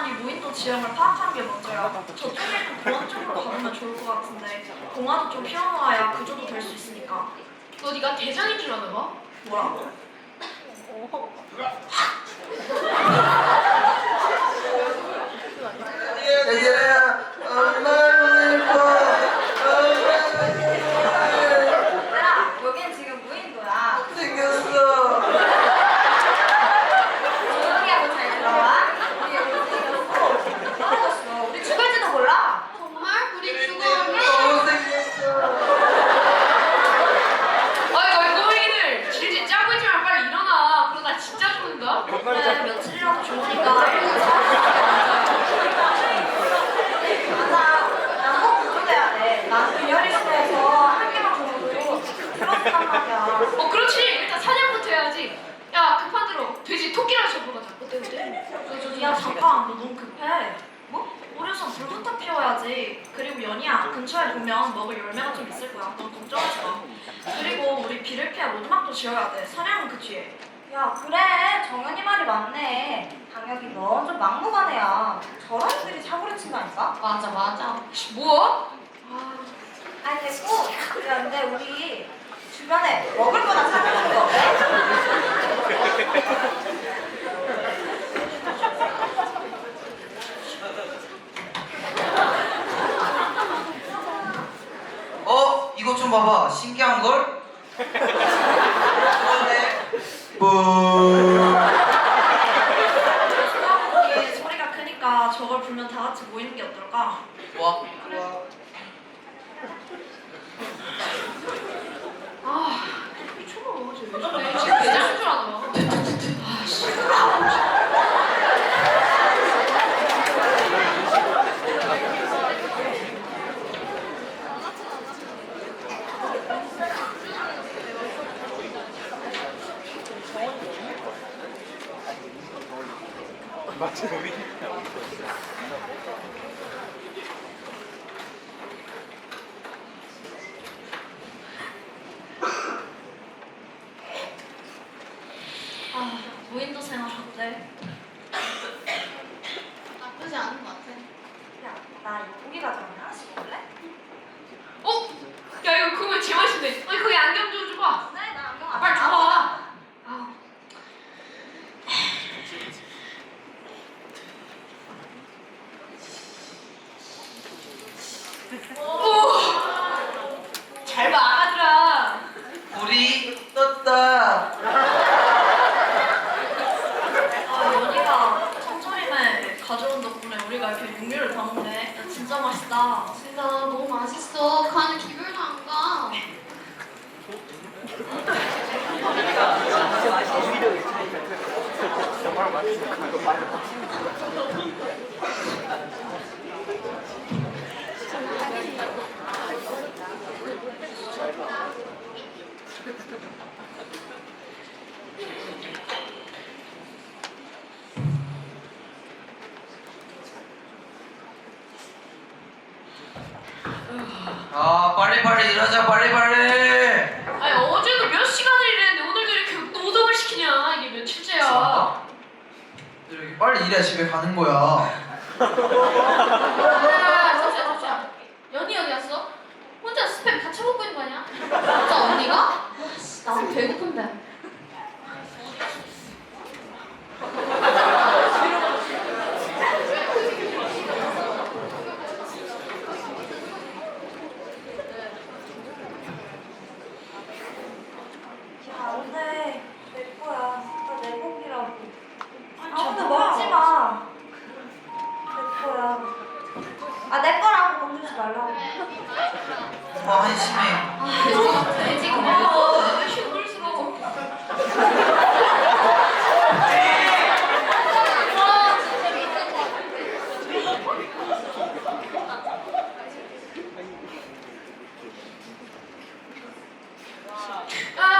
차라리 무인도 지형을 파악한 게 먼저야. 저쪽에 있는 공안 쪽으로 가면 좋을 것 같은데 공안도 좀 피워놓아야 구조도 그 될수 있으니까. 너 네가 대장인 줄 아는 거? 뭐라고? 얘들아 거지. 그리고 연희야, 아, 근처에 보면 먹을 열매가 좀 있을 거야. 넌 걱정하지 마. 그리고 우리 비를 피해 로드막도 지어야 돼. 사냥은 그 뒤에. 야 그래 정연이 말이 맞네 방역이 넌 좀 막무가내야 저런 애들이 사고를 친다니까 맞아 맞아 뭐? 아, 아니 됐고 야 근데 우리 주변에 먹을 거나 사는 거 어때? 좀 봐봐 신기한 걸. 뿌. 아 빨리 빨리 일하자 빨리 빨리. 빨리 일해 집에 가는 거야. 야, 잠시만, 잠시만. 연희 여기 왔어? 혼자 스팸 다 쳐먹고 있는 거 아니야? 진짜 언니가? 와, 씨, 나도 배고픈데. Uh,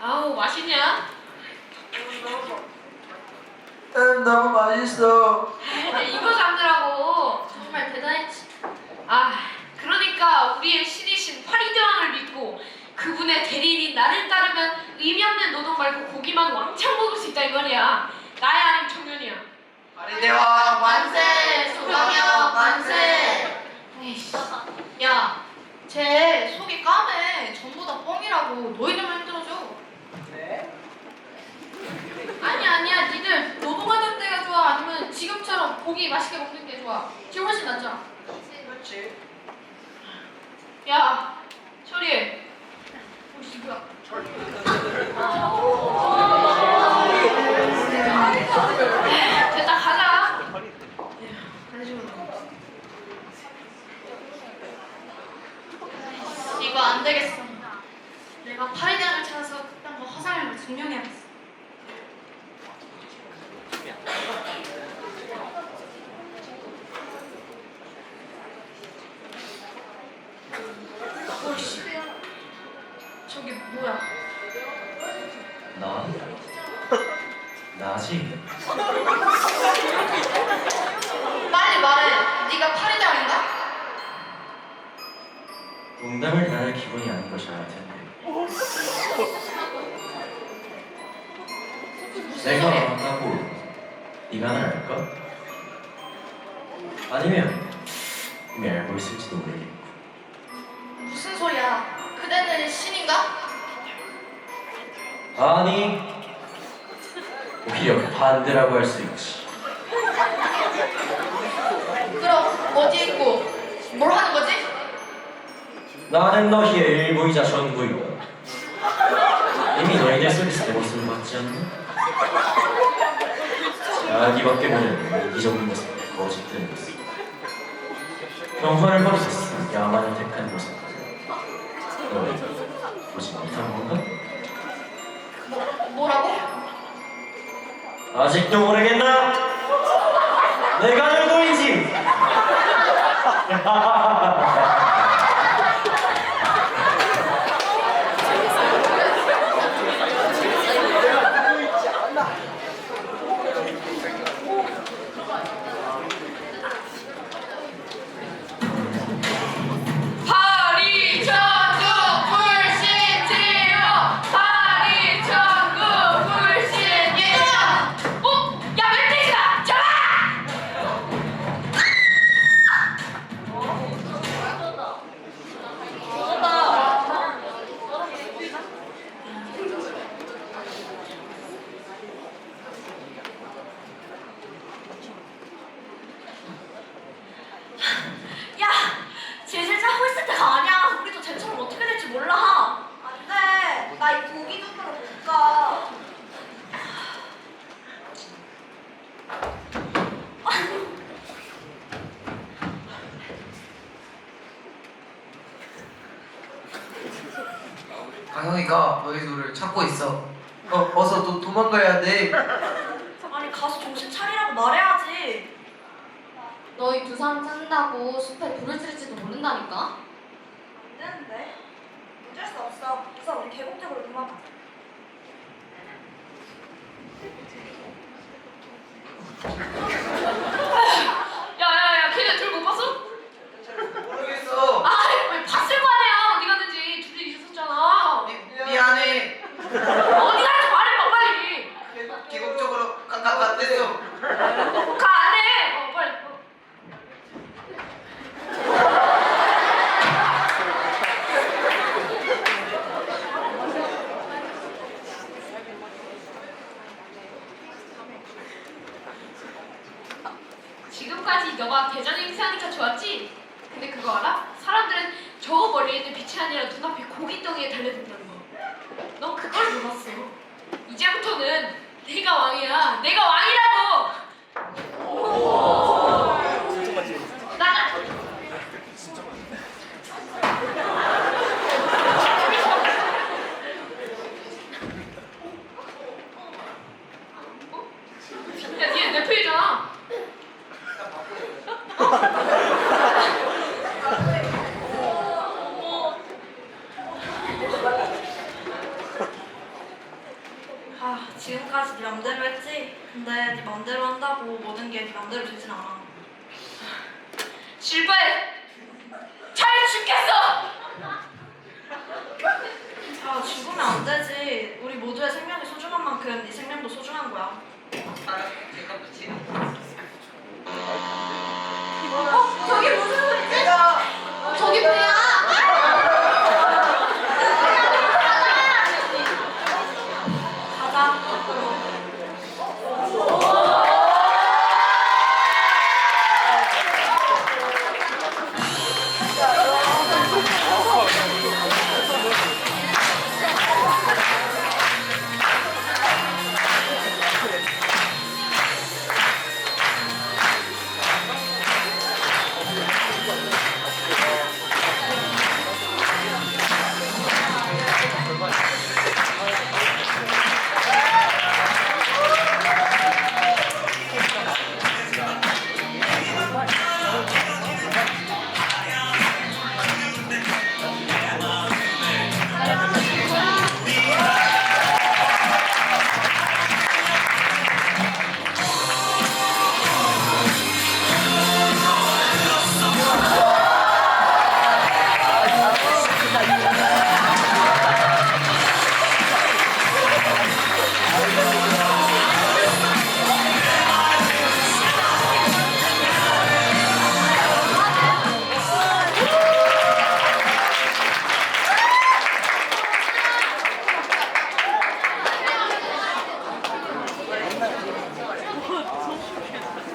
아우 맛있냐? 음 너무 맛있어. 야, 이거 잡느라고. 정말 대단했지. 아, 그러니까 우리의 신이신 파리대왕을 믿고 그분의 대리인인 나를 따르면 의미 없는 노동 말고 고기만 왕창 먹을 수 있다 이 말이야. 나야 아님 청년이야. 파리대왕 만세! 소방형 만세! 에이씨. 야, 쟤 속이 까매. 전부 다 뻥이라고. 너희들만 힘들어져. 네? 아니 아니야. 니들 노동하던 때가 좋아? 아니면 지금처럼 고기 맛있게 먹는 게 좋아? 지금 훨씬 낫잖아. 그렇지. 야, 철이. 어, 씨, 뭐야? 됐다 가자. 이거 안 되겠어. 내가 파리장을 찾아서 그딴 거 화상을 증명해야겠어. 어, 나지? 빨리 말해. 네가 파리장인가? 농담을 대할 기분이 아닌 것이 알 텐데 내가 만나고 네가 날 알까? 아니면 이미 알고 있을지도 모르겠고 무슨 소리야? 그대는 신인가? 아니 오히려 반대라고 할 수 있지 그럼 어디에 있고 뭘 하는 거지? 나는 너희의 일부이자 전부이다 이미 너희들 속에서 내 모습을 봤지 않나? 자기 밖에 모르는 이기적인 모습, 거짓된 모습 평화를 버리셨어 야만을 택한 모습 너희 보지 못한 건가? 뭐, 뭐라고? 아직도 모르겠나? 내가 누구인지 너희 두 사람 찾는다고 숲에 불을 지를지도 모른다니까? 안 되는데. 어쩔 수 없어. 우선 우리 계곡 쪽으로 도망가. 지금까지 네 맘대로 했지? 근데 네 맘대로 한다고 모든 게 네 맘대로 되진 않아. 실패! 잘 죽겠어! 아, 죽으면 안 되지. 우리 모두의 생명이 소중한 만큼 네 생명도 소중한 거야. 알았어, 제가 붙이는. 어, 저기 뭐